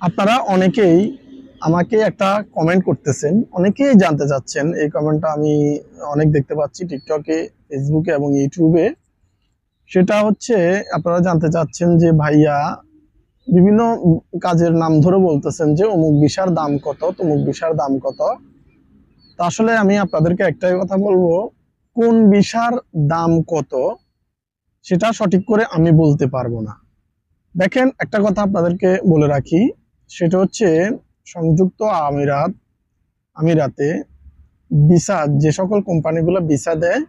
আপনারা অনেকেই আমাকে একটা কমেন্ট করতেছেন, অনেকেই জানতে চাচ্ছেন। এই কমেন্টটা আমি অনেক দেখতে পাচ্ছি টিকটকে ফেসবুকে এবং ইউটিউবে সেটা হচ্ছে, আপনারা জানতে চাচ্ছেন যে ভাইয়া বিভিন্ন কাজের নাম ধরে বলতেছেন যে অমুক বিশার দাম কত, তমুক বিশার দাম কত। তা আসলে আমি আপনাদেরকে একটাই কথা বলব, কোন বিশার দাম কত সেটা সঠিক করে আমি বলতে পারব না। দেখেন, একটা কথা আপনাদেরকে বলে রাখি সেটা হচ্ছে সংযুক্ত আমিরাত, আমিরাতে ভিসা যে সকল কোম্পানিগুলো ভিসা দেয়,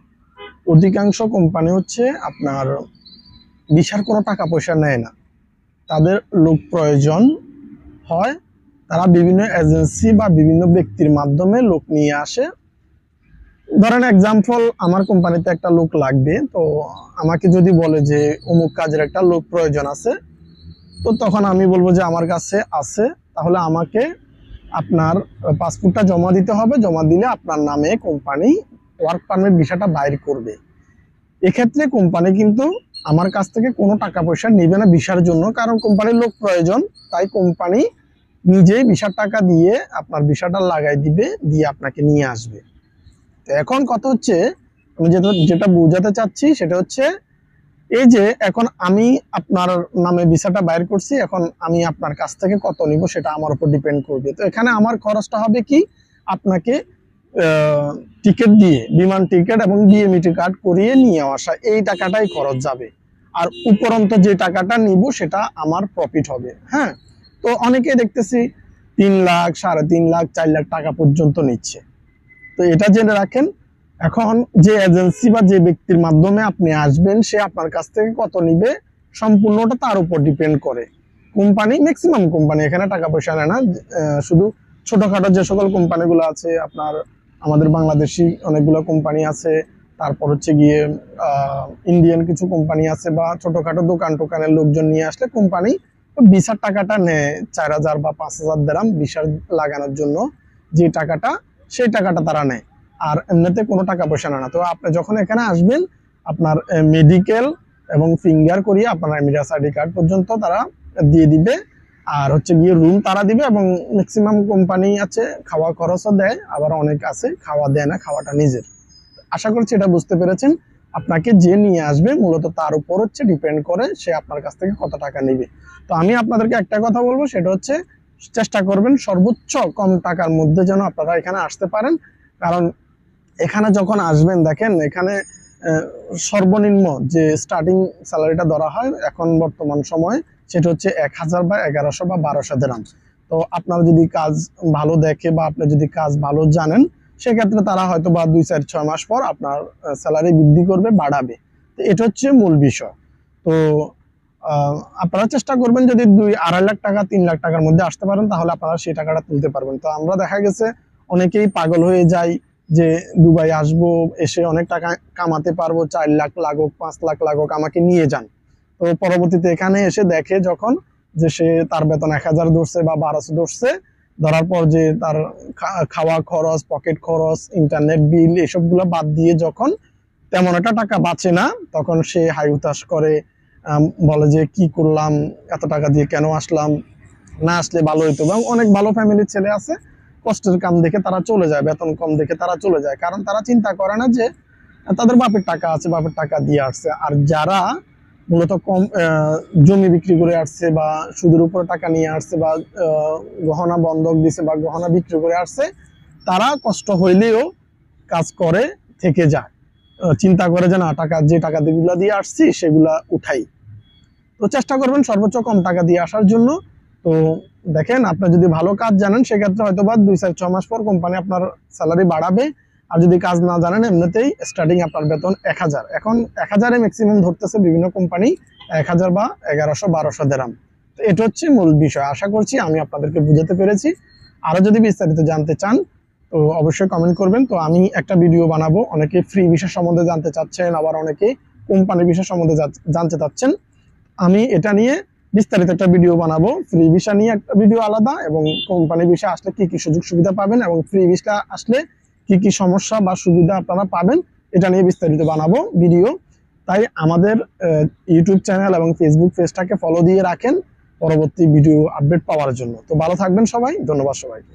অধিকাংশ কোম্পানি হচ্ছে আপনার ভিসার কোনো টাকা পয়সা নেয় না। তাদের লোক প্রয়োজন হয়, তারা বিভিন্ন এজেন্সি বা বিভিন্ন ব্যক্তির মাধ্যমে লোক নিয়ে আসে। ধরেন এক্সাম্পল আমার কোম্পানিতে একটা লোক লাগবে, তো আমাকে যদি বলে যে অমুক কাজের একটা লোক প্রয়োজন আছে তো তখন আমি বলব যে আমার কাছে আছে, তাহলে আমাকে আপনার পাসপোর্টটা জমা দিতে হবে। জমা দিলে আপনার নামে কোম্পানি ওয়ার্ক পারমিট ভিসাটা বাইর করবে। এক্ষেত্রে কোম্পানি কিন্তু আমার কাছ থেকে কোনো টাকা পয়সা নেবে না ভিসার জন্য, কারণ কোম্পানির লোক প্রয়োজন। তাই কোম্পানি নিজেই ভিসার টাকা দিয়ে আপনার ভিসাটা লাগাই দিবে, দিয়ে আপনাকে নিয়ে আসবে। তো এখন কথা হচ্ছে, আমি যেটা যেটা বোঝাতে চাচ্ছি, সেটা হচ্ছে এই যে এখন আমি আপনার নামে ভিসাটা বাইর করছি, এখন আমি আপনার কাছ থেকে কত নিব সেটা আমার উপর ডিপেন্ড করবে। তো এখানে আমার খরচটা হবে কি? আপনাকে টিকিট দিয়ে, বিমান টিকিট এবং বিএমইটি কার্ড করিয়ে নিয়ে আসা, এই টাকাটাই খরচ যাবে। আর উপরন্ত যে টাকাটা নিব সেটা আমার প্রফিট হবে হ্যাঁ? তো অনেকে দেখতেছি তিন লাখ, সাড়ে তিন লাখ, চার লাখ টাকা পর্যন্ত নিচ্ছে। তো এটা জেনে রাখেন এখন যে এজেন্সি বা যে ব্যক্তির মাধ্যমে আপনি আসবেন, সে আপনার কাছ থেকে কত নিবে, সম্পূর্ণটা তার উপর ডিপেন্ড করে। কোম্পানি ম্যাক্সিমাম কোম্পানি, এখানে টাকা পয়সা নেয় না। শুধু ছোটখাটো যে সকল কোম্পানিগুলো আছে, আপনার আমাদের বাংলাদেশি অনেকগুলো কোম্পানি আছে, তারপর হচ্ছে গিয়ে ইন্ডিয়ান কিছু কোম্পানি আছে বা ছোটখাটো দোকান টোকানের লোকজন নিয়ে আসলে কোম্পানি বিশার টাকাটা নেয়, চার হাজার বা পাঁচ হাজার দেরাম বিশার লাগানোর জন্য। যে টাকাটা, সেই টাকাটা তারা নেয়। আর এমনিতে কোনো টাকা পয়সা না তো আপনি যখন এখানে আসবেন, আপনার মেডিকেল এবং ফিঙ্গার করিয়ে আপনার এমিরাস আইডি কার্ড পর্যন্ত তারা দিয়ে দিবে। আর হচ্ছে গিয়ে রুম তারা দিবে এবং ম্যাক্সিমাম কোম্পানি আছে, খাওয়া খরচও দেয়, আবার অনেক আছে, খাওয়া দেয় না, খাওয়াটা নিজের। আশা করছি এটা বুঝতে পেরেছেন। আপনাকে যে নিয়ে আসবে, মূলত তার উপর হচ্ছে ডিপেন্ড করে সে আপনার কাছ থেকে কত টাকা নেবে। তো আমি আপনাদেরকে একটা কথা বলব, সেটা হচ্ছে, চেষ্টা করবেন সর্বোচ্চ কম টাকার মধ্যে যেন আপনারা এখানে আসতে পারেন। কারণ এখানে যখন আসবেন, দেখেন এখানে সর্বনিম্ন যে স্টার্টিং স্যালারিটা ধরা হয় এখন বর্তমান সময়ে, সেটা হচ্ছে এক হাজার বা এগারোশো বা বারোশো দেরাম তো আপনারা যদি কাজ ভালো দেখে বা আপনি যদি কাজ ভালো জানেন, সেক্ষেত্রে তারা হয়তো বা দুই, চার, ছয় মাস পর আপনার স্যালারি বৃদ্ধি করবে, বাড়াবে। তো এটা হচ্ছে মূল বিষয়। তো আপনারা চেষ্টা করবেন যদি দুই, আড়াই লাখ টাকা, তিন লাখ টাকার মধ্যে আসতে পারেন, তাহলে আপনারা সেই টাকাটা তুলতে পারবেন। তো আমরা দেখা গেছে অনেকেই পাগল হয়ে যায় যে দুবাই আসব, এসে অনেক টাকা কামাতে পারব, চার লাখ লাগুক, পাঁচ লাখ লাগুক, আমাকে নিয়ে যান। তো পরবর্তীতে এখানে এসে দেখে যখন যে সে তার বেতন এক হাজার ধরছে বা বারোশো ধরছে, ধরার পর যে তার খাওয়া খরচ, পকেট খরচ ইন্টারনেট বিল এসবগুলো বাদ দিয়ে যখন তেমন একটা টাকা বাঁচে না, তখন সে হাই উতাস করে বলে যে কি করলাম, এত টাকা দিয়ে কেন আসলাম? না আসলে ভালো হইতো এবং অনেক ভালো ফ্যামিলির ছেলে আছে কষ্টের কাম দেখে তারা চলে যায়, বেতন কম দেখে তারা চলে যায়। কারণ তারা চিন্তা করে না যে, তাদের বাপের টাকা আছে, বাপের টাকা দিয়ে আসছে। আর যারা মূলত কম জমি বিক্রি করে আসছে বা সুদের উপরে টাকা নিয়ে আসছে বা গহনা বন্ধক দিছে বা গহনা বিক্রি করে আসছে, তারা কষ্ট হইলেও কাজ করে, থেকে যায়। চিন্তা করে যে, না, টাকা, যে টাকা দিয়ে আসছি, সেগুলা উঠাই। তো চেষ্টা করবেন সর্বোচ্চ কম টাকা দিয়ে আসার জন্য। তো দেখেন আপনি যদি ভালো কাজ জানেন, সেক্ষেত্রে হয়তো বা দুই চার ছ মাস পর কোম্পানি আপনার স্যালারি বাড়াবে। আর যদি কাজ না জানেন, এমনিতেই স্টার্টিং আপনার বেতন এক হাজার। এখন এক হাজারে ম্যাক্সিমাম ধরতেছে বিভিন্ন কোম্পানি এক হাজার বা এগারোশো, বারোশো দেরাম। তো এটা হচ্ছে মূল বিষয়। আশা করছি আমি আপনাদেরকে বুঝাতে পেরেছি। আরও যদি বিস্তারিত জানতে চান, তো অবশ্যই কমেন্ট করবেন। তো আমি একটা ভিডিও বানাবো। অনেকে ফ্রি বিষয় সম্বন্ধে জানতে চাচ্ছেন, আবার অনেকে কোম্পানি বিষয় সম্বন্ধে জানতে চাচ্ছেন। আমি এটা নিয়ে বিস্তারিত একটা ভিডিও বানাবো। ফ্রি ভিসা নিয়ে একটা ভিডিও আলাদা এবং কোম্পানি ভিসা আসলে কি কি সুযোগ সুবিধা পাবেন এবং ফ্রি ভিসা আসলে কি কি সমস্যা বা সুবিধা আপনারা পাবেন, এটা নিয়ে বিস্তারিত বানাবো ভিডিও তাই আমাদের ইউটিউব চ্যানেল এবং ফেসবুক পেজটাকে ফলো দিয়ে রাখেন পরবর্তী ভিডিও আপডেট পাওয়ার জন্য। তো ভালো থাকবেন সবাই, ধন্যবাদ সবাইকে।